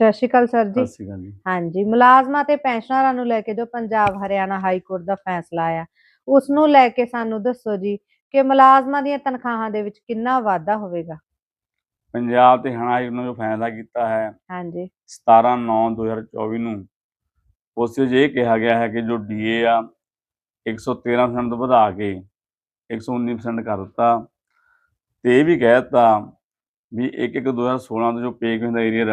ਸਤਿ ਸ਼੍ਰੀ ਅਕਾਲ ਸਰ ਜੀ। ਸਤਿ ਸ਼੍ਰੀ ਅਕਾਲ ਜੀ। ਹਾਂਜੀ ਮੁਲਾਜ਼ਮਾਂ ਤੇ ਪੈਨਸ਼ਨਰਾਂ ਨੂੰ ਲੈ ਕੇ ਜੋ ਪੰਜਾਬ ਹਰਿਆਣਾ ਹਾਈ ਕੋਰਟ ਦਾ ਫੈਸਲਾ ਆਇਆ ਉਸ ਨੂੰ ਲੈ ਕੇ ਸਾਨੂੰ ਦੱਸੋ ਜੀ ਕਿ ਮੁਲਾਜ਼ਮਾਂ ਦੀਆਂ ਤਨਖਾਹਾਂ ਦੇ ਵਿੱਚ ਕਿੰਨਾ ਵਾਧਾ ਹੋਵੇਗਾ? ਪੰਜਾਬ ਤੇ ਹਰਿਆਣਾ ਹਾਈ ਕੋਰਟ ਨੇ ਜੋ ਫੈਸਲਾ ਕੀਤਾ ਹੈ ਹਾਂਜੀ। 17 9 2024 ਨੂੰ ਉਸ ਵਿੱਚ ਇਹ ਕਿਹਾ ਗਿਆ ਹੈ ਕਿ ਜੋ ਡੀਏ ਆ 113% ਤੋਂ ਵਧਾ ਕੇ 119% ਕਰ ਦਿੱਤਾ ਤੇ ਇਹ ਵੀ ਕਹਿ ਦਿੱਤਾ ਵੀ 1 1 2016 ਤੋਂ ਜੋ ਪੇ ਦਾ ਏਰੀਅਰ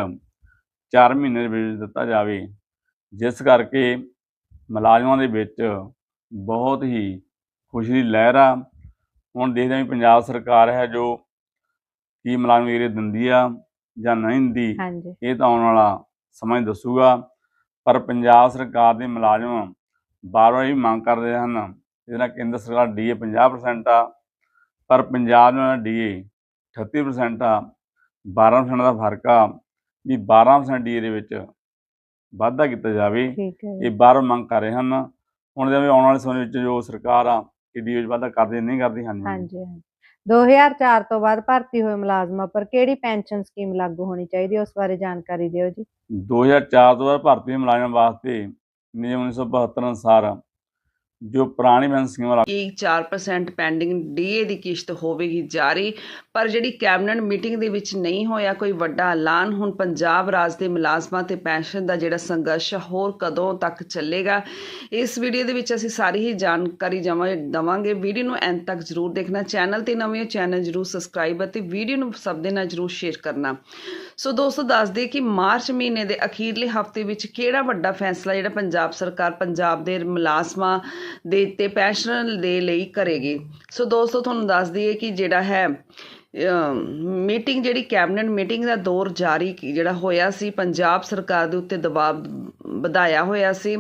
4 ਮਹੀਨੇ ਦੇ ਵਿੱਚ ਦਿੱਤਾ ਜਾਵੇ ਜਿਸ ਕਰਕੇ ਮੁਲਾਜ਼ਮਾਂ ਦੇ ਵਿੱਚ ਬਹੁਤ ਹੀ ਖੁਸ਼ੀ ਦੀ ਲਹਿਰ ਆ। ਹੁਣ ਦੇਖਦੇ ਹਾਂ ਪੰਜਾਬ ਸਰਕਾਰ ਹੈ ਜੋ ਕੀ ਮੁਲਾਜ਼ਮ ਏਰੀਅਰ ਦਿੰਦੀ ਆ ਜਾਂ ਨਹੀਂ ਦਿੰਦੀ ਇਹ ਤਾਂ ਆਉਣ ਵਾਲਾ ਸਮਾਂ ਹੀ ਦੱਸੂਗਾ। ਪਰ ਪੰਜਾਬ ਸਰਕਾਰ ਦੇ ਮੁਲਾਜ਼ਮ ਬਾਰ-ਬਾਰ ਇਹ ਮੰਗ ਕਰਦੇ ਹਨ ਇਹਦੇ ਨਾਲ ਕੇਂਦਰ ਸਰਕਾਰ ਡੀਏ 50% ਆ ਪਰ ਪੰਜਾਬ ਨਾਲ ਡੀਏ 38% ਆ 12% ਦਾ ਫ਼ਰਕ ਆ। ਵੀ 12% ਡੀਏ ਦੇ ਵਿੱਚ ਵਾਧਾ ਕੀਤਾ ਜਾਵੇ। ਇਹ ਬਾਹਰੋਂ ਮੰਗ ਕਰ ਰਹੇ ਹਨ। ਹੁਣ ਜਿਵੇਂ ਆਉਣ ਵਾਲੇ ਸਮੇਂ ਵਿੱਚ ਜੋ ਸਰਕਾਰ ਆ ਡੀਏ ਵਿੱਚ ਵਾਧਾ ਕਰਦੀ ਨਹੀਂ ਕਰਦੀ ਹਾਂਜੀ। ਹਾਂਜੀ 2004 ਤੋਂ ਬਾਅਦ ਭਰਤੀ ਹੋਏ ਮੁਲਾਜ਼ਮਾਂ ਪਰ ਕਿਹੜੀ ਪੈਨਸ਼ਨ ਸਕੀਮ ਲਾਗੂ ਹੋਣੀ ਚਾਹੀਦੀ ਹੈ? ਉਸ ਬਾਰੇ ਜਾਣਕਾਰੀ ਦਿਓ ਜੀ। 2004 ਤੋਂ ਬਾਅਦ ਭਰਤੀ ਮੁਲਾਜ਼ਮਾਂ ਵਾਸਤੇ ਨਿਯਮ 1972 ਅਨੁਸਾਰ ਜੋ ਪੁਰਾਣੀ ਪੈਨਸ਼ਨ ਸਕੀਮਾਂ ਲਾ- 4% ਪੈਂਡਿੰਗ ਡੀਏ ਦੀ ਕਿਸ਼ਤ ਹੋਵੇਗੀ ਜਾਰੀ, ਪਰ ਜਿਹੜੀ ਕੈਬਨਿਟ ਮੀਟਿੰਗ ਦੇ ਵਿੱਚ ਨਹੀਂ ਹੋਇਆ, ਕੋਈ ਵੱਡਾ ਐਲਾਨ, ਹੁਣ ਪੰਜਾਬ ਰਾਜ ਦੇ ਮੁਲਾਜ਼ਮਾਂ ਤੇ ਪੈਨਸ਼ਨ ਦਾ ਜਿਹੜਾ ਸੰਘਰਸ਼ ਹੋਰ ਕਦੋਂ ਤੱਕ ਚੱਲੇਗਾ? ਇਸ ਵੀਡੀਓ ਦੇ ਵਿੱਚ ਅਸੀਂ ਸਾਰੀ ਹੀ ਜਾਣਕਾਰੀ ਜਮਾ ਦਵਾਂਗੇ। ਵੀਡੀਓ ਨੂੰ ਐਂਡ ਤੱਕ ਜਰੂਰ ਦੇਖਣਾ, ਚੈਨਲ ਤੇ ਨਵੇਂ ਹੋ ਚੈਨਲ ਜਰੂਰ ਸਬਸਕ੍ਰਾਈਬ ਅਤੇ ਵੀਡੀਓ ਨੂੰ ਸਭ ਦੇ ਨਾਲ ਜਰੂਰ ਸ਼ੇਅਰ ਕਰਨਾ। ਸੋ ਦੋਸਤੋ, ਦੱਸ ਦਈਏ ਕਿ ਮਾਰਚ ਮਹੀਨੇ ਦੇ ਅਖੀਰਲੇ ਹਫ਼ਤੇ ਵਿੱਚ ਕਿਹੜਾ ਵੱਡਾ ਫੈਸਲਾ, ਜਿਹੜਾ ਪੰਜਾਬ ਸਰਕਾਰ, ਪੰਜਾਬ ਦੇ ਮੁਲਾਜ਼ਮਾਂ ਦੇ ਤੇ ਪੈਨਸ਼ਨਰ ਦੇ ਲਈ ਕਰੇਗੀ। ਸੋ ਦੋਸਤੋ, ਤੁਹਾਨੂੰ ਦੱਸ ਦਈਏ ਕਿ ਜਿਹੜਾ ਹੈ ਮੀਟਿੰਗ ਜਿਹੜੀ ਕੈਬਨਿਟ ਮੀਟਿੰਗ ਦਾ ਦੌਰ ਜਾਰੀ ਜਿਹੜਾ ਹੋਇਆ ਸੀ, ਪੰਜਾਬ ਸਰਕਾਰ ਦੇ ਉੱਤੇ ਦਬਾਅ ਵਧਾਇਆ ਹੋਇਆ ਸੀ।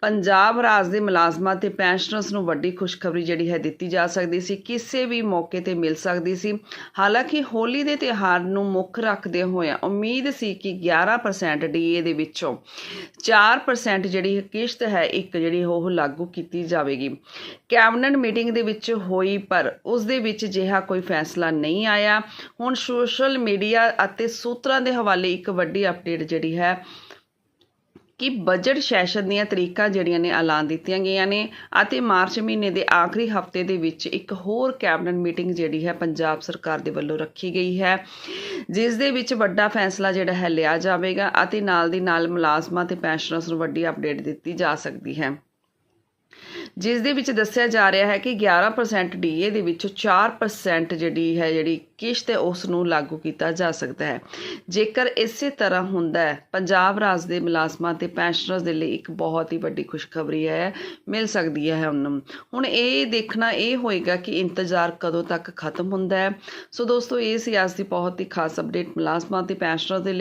ਪੰਜਾਬ ਰਾਜ ਦੇ ਮੁਲਾਜ਼ਮਾਂ ਤੇ ਪੈਨਸ਼ਨਰਸ ਨੂੰ ਵੱਡੀ ਖੁਸ਼ਖਬਰੀ ਜਿਹੜੀ ਹੈ ਦਿੱਤੀ ਜਾ ਸਕਦੀ ਸੀ। ਕਿਸੇ ਵੀ ਮੌਕੇ ਤੇ ਮਿਲ ਸਕਦੀ ਸੀ। ਹਾਲਾਂਕਿ ਹੋਲੀ ਦੇ ਤਿਉਹਾਰ ਨੂੰ ਮੁੱਖ ਰੱਖਦੇ ਹੋਇਆ ਉਮੀਦ ਸੀ ਕਿ 11% ਡੀਏ ਦੇ ਵਿੱਚੋਂ 4% ਜਿਹੜੀ ਕਿਸ਼ਤ ਹੈ, ਇੱਕ ਜਿਹੜੀ ਉਹ ਲਾਗੂ ਕੀਤੀ ਜਾਵੇਗੀ। ਕੈਬਨਿਟ ਮੀਟਿੰਗ ਦੇ ਵਿੱਚ ਹੋਈ, ਪਰ ਉਸ ਦੇ ਵਿੱਚ ਜਿਹਾ ਕੋਈ ਫੈਸਲਾ ਨਹੀਂ ਆਇਆ। ਹੁਣ ਸੋਸ਼ਲ ਮੀਡੀਆ ਅਤੇ ਸੂਤਰਾਂ ਦੇ ਹਵਾਲੇ ਇੱਕ ਵੱਡੀ ਅਪਡੇਟ ਜਿਹੜੀ ਹੈ ਕਿ ਬਜਟ ਸੈਸ਼ਨ ਦੀਆਂ ਤਰੀਕਾਂ ਜਿਹੜੀਆਂ ਨੇ ਐਲਾਨ ਦਿੱਤੀਆਂ ਗਈਆਂ ਨੇ ਅਤੇ ਮਾਰਚ ਮਹੀਨੇ ਦੇ ਆਖਰੀ ਹਫ਼ਤੇ ਦੇ ਵਿੱਚ ਇੱਕ ਹੋਰ ਕੈਬਨਿਟ ਮੀਟਿੰਗ ਜਿਹੜੀ ਹੈ ਪੰਜਾਬ ਸਰਕਾਰ ਦੇ ਵੱਲੋਂ ਰੱਖੀ ਗਈ ਹੈ, ਜਿਸ ਦੇ ਵਿੱਚ ਵੱਡਾ ਫੈਸਲਾ ਜਿਹੜਾ ਹੈ ਲਿਆ ਜਾਵੇਗਾ ਅਤੇ ਨਾਲ ਦੀ ਨਾਲ ਮੁਲਾਜ਼ਮਾਂ ਤੇ ਪੈਨਸ਼ਨਰਸ ਨੂੰ ਵੱਡੀ ਅਪਡੇਟ ਦਿੱਤੀ ਜਾ ਸਕਦੀ ਹੈ। ਜਿਸ ਦੇ ਵਿੱਚ ਦੱਸਿਆ ਜਾ ਰਿਹਾ ਹੈ ਕਿ 11% ਡੀਏ ਦੇ ਵਿੱਚੋਂ 4% ਜਿਹੜੀ ਹੈ, ਜਿਹੜੀ ਕਿਸ਼ਤ ਹੈ ਉਸ ਨੂੰ ਲਾਗੂ ਕੀਤਾ ਜਾ ਸਕਦਾ ਹੈ। ਜੇਕਰ ਇਸੇ ਤਰ੍ਹਾਂ ਹੁੰਦਾ ਹੈ, ਪੰਜਾਬ ਰਾਜ ਦੇ ਮੁਲਾਜ਼ਮਾਂ ਤੇ ਪੈਨਸ਼ਨਰਸ ਦੇ ਲਈ ਇੱਕ ਬਹੁਤ ਹੀ ਵੱਡੀ ਖੁਸ਼ਖਬਰੀ ਹੈ, ਮਿਲ ਸਕਦੀ ਹੈ ਹੁਣ। ਹੁਣ ਇਹ ਦੇਖਣਾ ਇਹ ਹੋਏਗਾ ਕਿ ਇੰਤਜ਼ਾਰ ਕਦੋਂ ਤੱਕ ਖਤਮ ਹੁੰਦਾ ਹੈ। ਸੋ ਦੋਸਤੋ, ਇਹ ਸੀ ਅੱਜ ਦੀ ਬਹੁਤ ਹੀ ਖਾਸ ਅਪਡੇਟ ਮੁਲਾਜ਼ਮਾਂ ਤੇ ਪੈਨਸ਼ਨਰਸ ਦੇ ਲਈ।